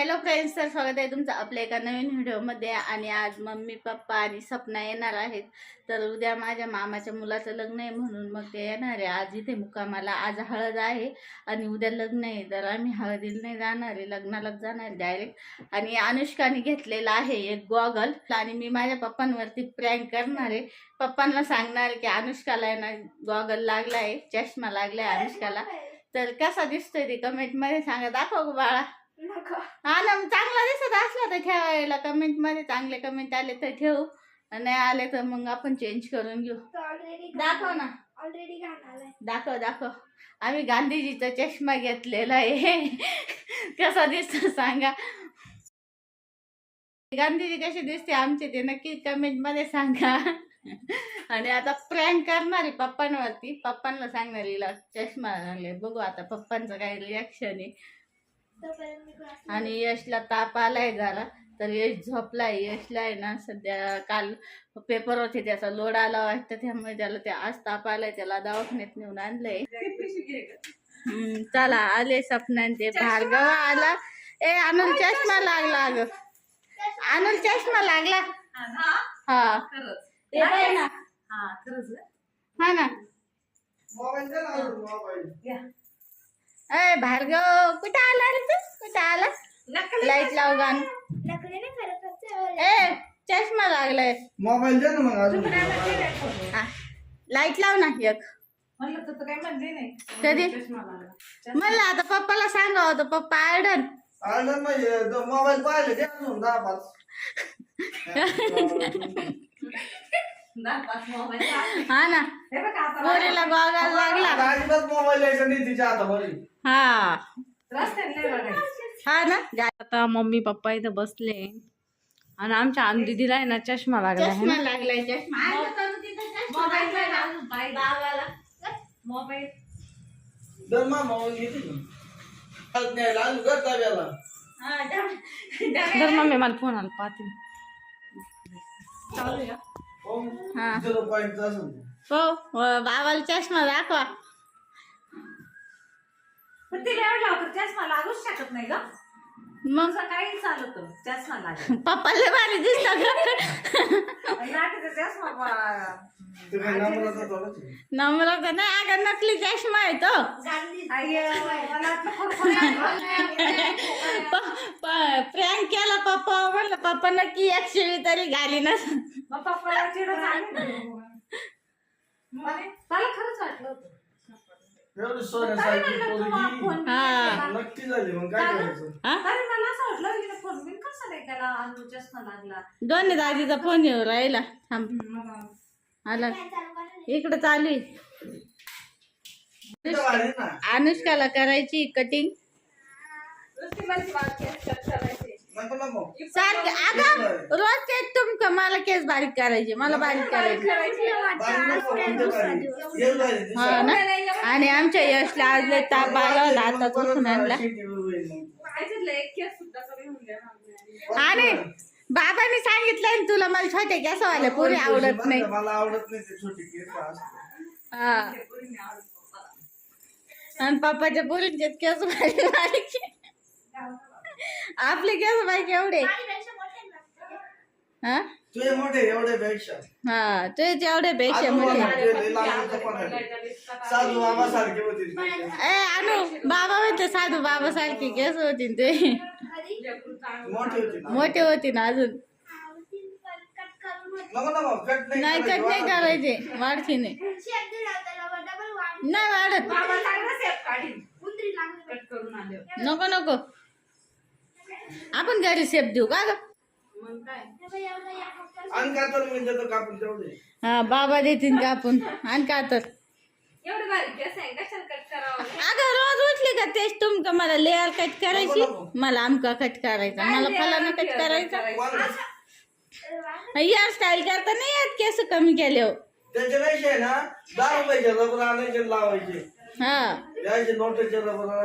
Hello friends तर स्वागत आहे तुमचं आपल्या एका नवीन व्हिडिओमध्ये. आणि आज मम्मी पप्पा आणि सपना येणार आहेत. तर उद्या माझ्या मामाच्या मुलाचं लग्न आहे म्हणून मग ते येणार आहे. आज इथे मुकामाला आज हळद आहे आणि उद्या लग्न आहे. तर आम्ही हळदीला नाही जाणार आहे. लग्नालाच जाणार डायरेक्ट आणि अनुष्काने घेतलेला आहे एक गॉगल आणि मी माझ्या पप्पांवरती प्रँक करणार आहे. पप्पांना सांगणार की अनुष्काला येणार गॉगल लागला आहे चष्मा लागला आहे अनुष्काला. तर कसा दिसतोय ते कमेंटमध्ये सांगा. दाखव बाळा. हा ना मग चांगला दिसत असला तर ठेवायला. कमेंटमध्ये चांगले कमेंट आले तर ठेवू. आणि नाही आले तर मग आपण चेंज करून घेऊ. दाखव ना. ऑलरेडी दाखव दाखव. आम्ही गांधीजीचा चष्मा घेतलेला आहे. कसा दिसतो सांगा. गांधीजी कशी दिसते आमचे ते नक्की कमेंटमध्ये सांगा. आणि आता प्रँक करणार आहे पप्पांवरती. पप्पांना सांगणार हिला चष्मा लागले बघू आता पप्पांचं काय रिॲक्शन आहे. आणि यशला ताप आलाय जरा तर यश झोपलाय. यशला आहे ना सध्या काल पेपर होते त्याचा लोड आला वाटतं त्यामुळे त्याला ते आज ताप आलाय त्याला दवाखान्यात नेऊन आणलंय. हम्म, चला आले सपनान ते भार्गव आला. ए अनुल चष्मा लागला अगं. अनुल चष्मा लागला. हा. ते काय ना. हा ना. ए भार्गव कुठं आला रे तू? कुठं आला? लाइट लाव गाणं. फक्त ए चष्मा लागलाय. मोबाईल दे ना मग अजून. हा. लाइट लाव ना एक. म्हणलं तर काय म्हणले नाही. कधी? चष्मा लागला. म्हणलं आता पप्पाला सांगा होतं पप्पा आर्डन. आलं नाही तो मोबाईल पाहिले दे अजून दहा पाच. हे हा ना पोरीला लागला. आता अजिबात मोबाईल यायचा नाही तिच्या हातामध्ये हा. हा ना. आता मम्मी पप्पा इथं बसले. आणि आमच्या अंधीला आहे ना चष्मा लागला आहे चष्मा ना. लागलाय. मोबाईल. मा मला फोन आला पाहते हो हा. बाबाला चष्मा दाखवा. पण तिला एवढा लवकर चष्मा लागूच शकत नाही ग. मग? काही चालत चष्मा लागला भारी दिसत ग. चष्मा बा- आहे. तर नाही अगं नकली चष्मा आहे तो आई, मला वाटलं खरोखर प्रँक केला पप्पा. म्हणलं पप्पा नक्की एक शिवी तरी घाली ना. मग पप्पाला चिडून आले. मग मला खरंच वाटलं होतं. एवढी सोन्यासारखी पोरगी. हा. नक्की झाली मग काय करायचं? हा? अरे मला असं वाटलं की फोन बिन कसा नाही लागला दोन्ही दादीचा फोन येऊ राहिला. थांब. आला. इकडे चालू आहे. ना. अनुष्काला करायची कटिंग नको नको सारखे अगं रोज ते तुमका मला केस बारीक करायचे मला बारीक करायचे. हा ना? आणि आमच्या यशला आज लय ताप आला होता आता चुकून आणला. आणि बाबाने सांगितलंय तुला मला छोटे केसवाले पुरी आवडत नाही. मला आवडत नाही छोटे केस हा. आणि पप्पाच्या पुरींचे केस बारीक बारीक आपले केस हा? तुझे मोठे एवढे पेक्षा. हा तुझे एवढे पेक्षा मोठे. साधू बाबा सारखे होते. ते. ए अनु बाबा म्हणते साधू बाबा सारखे केस होती ना ते मोठे होते मोठे होते ना अजून. नको नको कट नाही नाही कट नाही करायचे वाढती नाही. नाही वाढत. नको नको. आपण घरी सेफ देऊ का ग? आणि का तर मी देतो कापून तेवढे हा बाबा देतील का आपण. आणि का तर. एवढं बारीक केस आहे कशाला कट करावं? अगं रोज उठली का तेच तुमका मला लेअर कट करायची. मला आमका कट करायचा. मला फलाना कट करायचा. हेअर स्टाईल करता नाही येत केस कमी केले हो त्याच्यापेक्षा आहे ना दहा रुपयाचे रबर आणायचे लावायचे. हा. यायचे नोटाचे रबर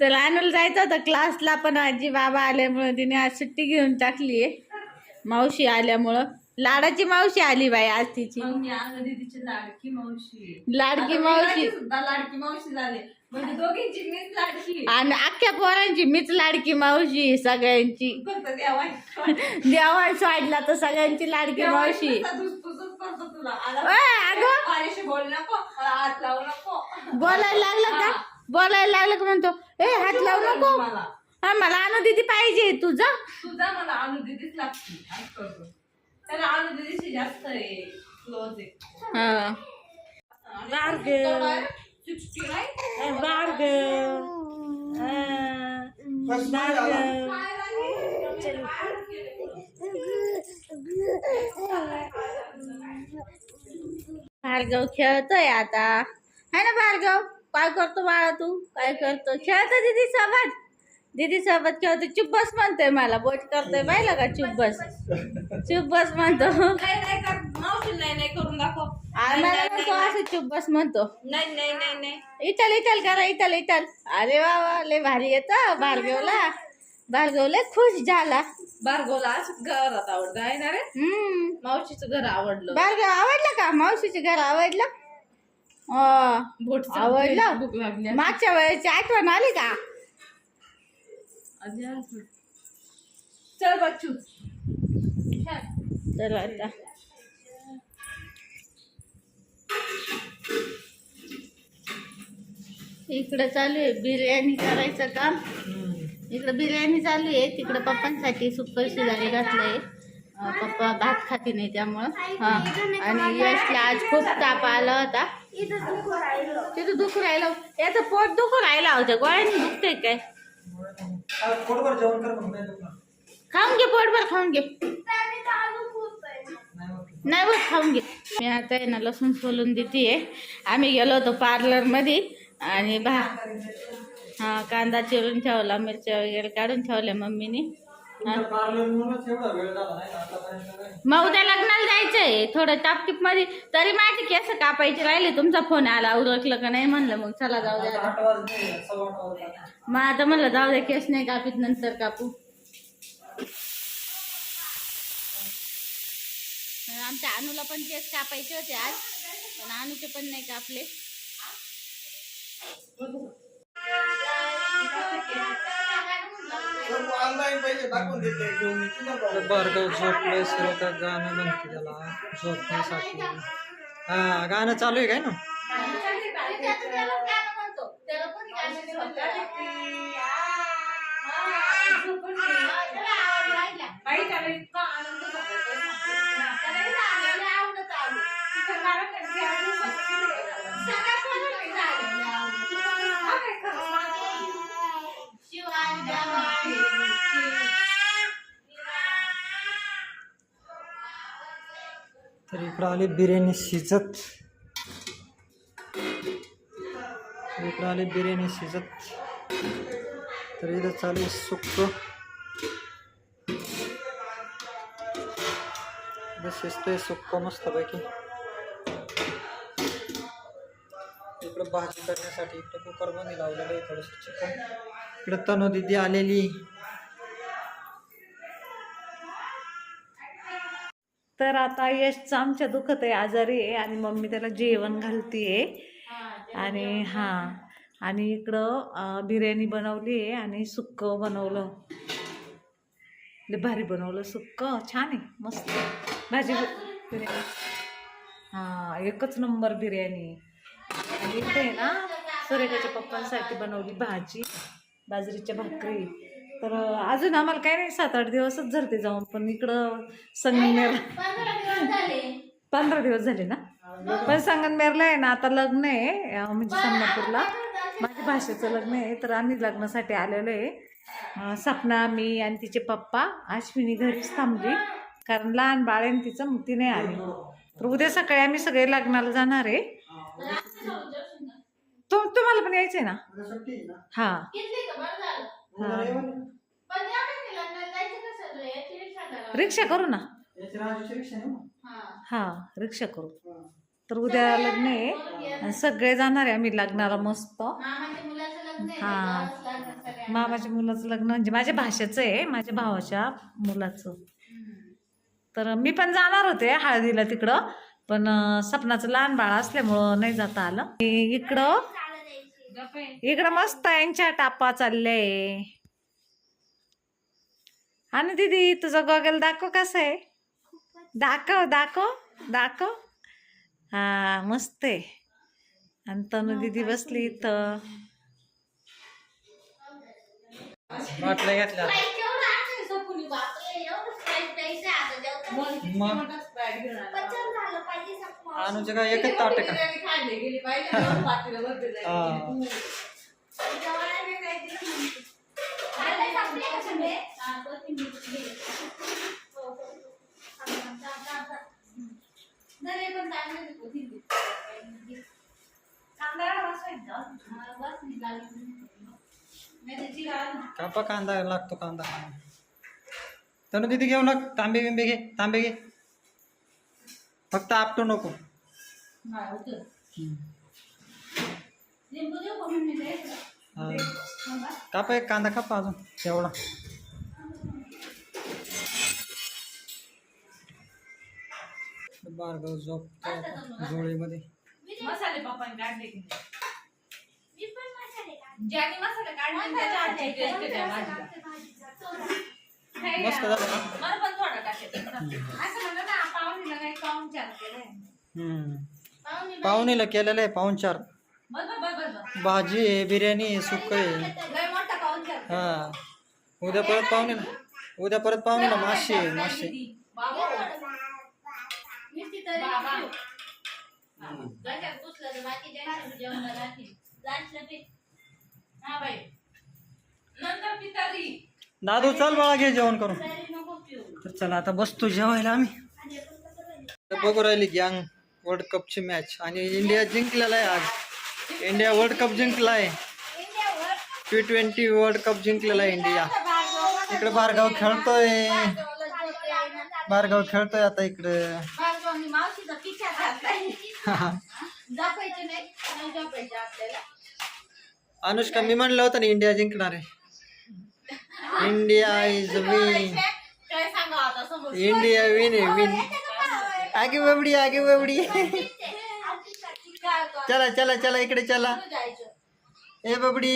तर अनुल जायचं होतं क्लासला पण आजी बाबा आल्यामुळं तिने आज सुट्टी घेऊन टाकली आहे मावशी आल्यामुळं. लाडाची मावशी आली बाई आज तिची. मग मी आज दीदीची लाडकी मावशी. लाडकी आता मी मावशी. माझी सुद्धा लाडकी मावशी झाले. म्हणजे दोघींची मीच लाडकी. आणि अख्ख्या पोरांची मीच लाडकी मावशी सगळ्यांची. फक्त देवा देवाच वाढला तर सगळ्यांची लाडकी मावशी धुसफुसच करतो तुला. आता ओय, अगं. माझ्याशी बोल नको. मला हात लावू नको. बोलायला लागलं का? बोलायला लागलं का म्हणतो? ए हात लावू नको. मला. हा मला आणू दिदी पाहिजे तुझा. तुझा मला अनुदिदीच लागते. असं करतो. त्याला अनुदिदीशी जास्त आहे. क्लोज आहे. हा. भार्गव सिक्स्टी खेळतोय आता. है ना भार्गव? काय करतो बाळा तू? काय करतो? खेळतो दीदी सोबत दीदी सोबत खेळतो चुप बस म्हणतोय मला बोट करतोय पाहिलं का चुप बस? चुप बस म्हणतो. नाही नाही कर. मावशी नाही नाही करून दाखव. आणि मला म्हणतो असं चुप बस म्हणतो. नाही नाही नाही नाही. इटल इटल करा इटल इटल. अरे वा वा लय भारी येतं भार्गवला. भार्गव लय खुश झाला. भार्गवला असं घरात आवडतं आहे ना रे? हम्म. मावशीचं घर आवडलं. भार्गव आवडलं का? मावशीचे घर आवडलं? आवडलं? मागच्या वेळेची आठवण आली का. चल बच्चू. तर आता. इकडं चालू आहे बिर्याणी करायचं काम. इकडं बिर्याणी चालू आहे. तिकडं पप्पांसाठी सुपर शिजारी घातलंय. पप्पा भात खाती नाही त्यामुळं. हा. आणि यशला आज खूप ताप आला होता. इथं दुःख राहिलं. तिथं दुखू राहिलं. याचं पोट दुखू राहिला होतं गोळ्याने दुखतंय काय? पोटभर जेवण कर मग नाही दुखणार. खाऊन घे पोटभर खाऊन घे. नाही बघ खाऊन घे मी आता आहे ना लसूण सोलून देते आम्ही गेलो होतो पार्लरमध्ये आणि भा हा कांदा चिरून ठेवला मिरच्या वगैरे काढून ठेवल्या मम्मीने मग उद्या लग्नाला जायचंय. थोडं टापटीपमध्ये तरी माझे केस कापायचे राहिले. तुमचा फोन आला. उरकलं का नाही म्हणलं मग. चला जाऊ द्या मग आता म्हणलं जाऊ द्या केस नाही कापीत नंतर कापू. आमच्या अनुला पण केस कापायचे होते आज. पण अनुचे पण नाही कापले. झोपलोय सर्व का गाणं म्हणते त्याला. झोपण्यासाठी. हा गाणं चालू आहे काय ना त्याला इतका आनंद झाला तिथं कारण त्यांची आई स्वतः तिथे गेला. हा काय खरं? तर इकडं आली बिर्याणी शिजत. इकडं आली बिर्याणी शिजत. तर इथं चालू आहे सुक्क. इथं शिजतंय सुक्क मस्तपैकी. इकडं भाजी करण्यासाठी इकडं कुकरमध्ये लावलेलं आहे थोडंसं चिकन इकडं तनु दिदी आलेली. तर आता यशचं आमच्या दुखत आहे आजारी आहे आणि मम्मी त्याला जेवण घालतीये. आणि हां आणि इकडं बिर्याणी बनवली आहे आणि सुक्क बनवलं. भारी बनवलं सुक्क छान आहे मस्त. भाजी बिर्याणी. हां एकच नंबर बिर्याणी. आणि आहे ना सुरेखाच्या पप्पांसाठी बनवली भाजी बाजरीच्या भाकरी. तर अजून आम्हाला काही नाही सात आठ दिवसच झरते जाऊन पण इकडं संगमेर पंधरा दिवस झाले. ना? पण संगनमेरला आहे ना आता लग्न आहे म्हणजे संगनापूरला माझ्या भाषेचं लग्न आहे तर आम्ही लग्नासाठी आलेलो आहे. सपना मी आणि तिचे पप्पा अश्विनी घरीच थांबली. कारण लहान बाळ आहे ना तिचं मग ती नाही आली. तर उद्या सकाळी आम्ही सगळे लग्नाला जाणार आहे. तुम तुम्हाला पण यायचं आहे ना? उद्या हां. रिक्षा करू ना. याची राजूची रिक्षा आहे ना? हां. रिक्षा करू. तर उद्या लग्न आहे. आणि सगळे जाणार आहे आम्ही लग्नाला मस्त. हा. मामाच्या मुलाचं लग्न म्हणजे माझ्या भाषेचं आहे माझ्या भावाच्या मुलाचं. तर मी पण जाणार होते हळदीला तिकडं पण अं, सपनाचं लहान बाळ असल्यामुळं नाही जाता आलं. आणि इकडं इकडं मस्त यांच्या टापा चालले आणि दीदी तुझं गॉगल दाखव कसं आहे? दाखव दाखव दाखव. हा मस्त आहे. आणि तनु दीदी बसली इथं. बाटल्या अनुचे काय एकच ताट का. हा. कापा कांदा लागतो कांदा तनु तिथे घेऊ नका तांबे बिंबे घे तांबे घे फक्त आपटू नको. कापा एक कांदा कापा अजून एवढा बारगाव झोप झोळीमध्ये मसाले काढले की नाही? मी पण मसाले टाकते. ज्याने मसाले काढले. मस्त झालं? मला पण थोडा टाकायचा असं म्हणलं ना पाहुणीला काही पाहून चार केलंय हम्म पाहुणीला केलेलं आहे पाहुणचार भाजी आहे बिर्याणी आहे सुक्क आहे. हा. उद्या परत पाहुणीला उद्या परत पाहुणीला मासे आहे, मासे दादू चल बाळा घे जेवण करून. तर चला आता बसतो जेवायला आम्ही. बघू राहिली गँग वर्ल्ड कपची मॅच आणि इंडिया जिंकलेला आहे आज. इंडिया वर्ल्ड कप जिंकला आहे. टी ट्वेंटी वर्ल्ड कप जिंकलेला आहे इंडिया इकडे बारगाव खेळतोय. बारगाव खेळतोय आता इकडे. अनुष्का मी म्हणलं होतं ना इंडिया जिंकणार आहे. India is win India win आहे विन आगे बबडी आगे बबडी चला चला चला इकडे चला. ए बबडी.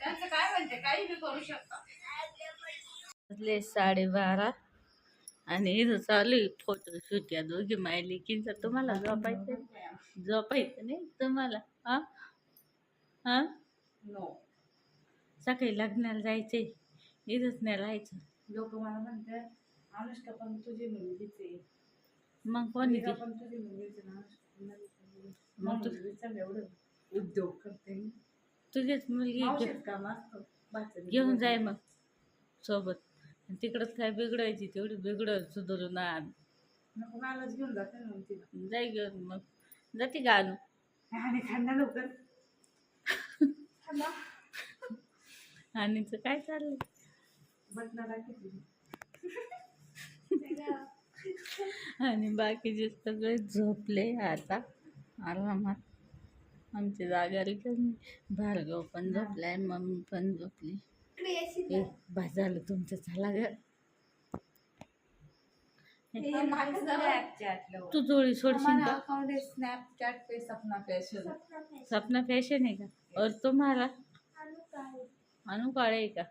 त्यांचं काय म्हणते काही बी करू शकता वाजले साडेबारा. आणि इथं चालू आहे फोटोशूट या दोघी मायलिकींचा तुम्हाला झोपायचं झोपायचं नाही तुम्हाला? हा? हा? नो सकाळी लग्नाला जायचे इथंच नाही राहायचं. लोक मला म्हणते अनुष्का पण तुझी मुलगीच आहे. मग कोणी ते मग तू- उद्योग करते. तुझीच मुलगी घे- मावशीच काम असतं बाहेरचं घेऊन जाय मग सोबत. आणि तिकडंच काय बिघडायची तेवढी बिघड सुधारून आण. नको मलाच घेऊन जाते ना मग तिला. जाय घेऊन मग. जाते का आणू? आणि खांदा लवकर. आणि तर काय चाललंय? बटना आणि बाकीचे सगळे झोपले आता. आरामात आमची जागा रिकामी भार्गव पण झोपलाय मम्मी पण झोपली. ए बा झालं तुमचं चला ग तू जोडी सोडशील का? अकाउंट है स्नैपचैट पे सपना फैशन सपना फॅशन आहे का? और तुम्हाला? अनु काळे आहे का?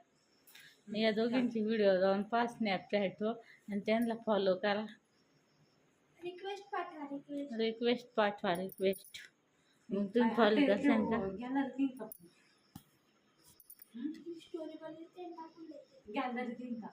या दोघींची व्हिडिओ जाऊन पाच स्नॅपचॅटवर आणि त्यांना फॉलो करा. रिक्वेस्ट पाठवा रिक्वेस्ट रिक्वेस्ट पाठवा रिक्वेस्ट मग तुम्ही फॉलो करसान का गॅलरी का स्टोरी बनवते टाकून देते. गॅलरी का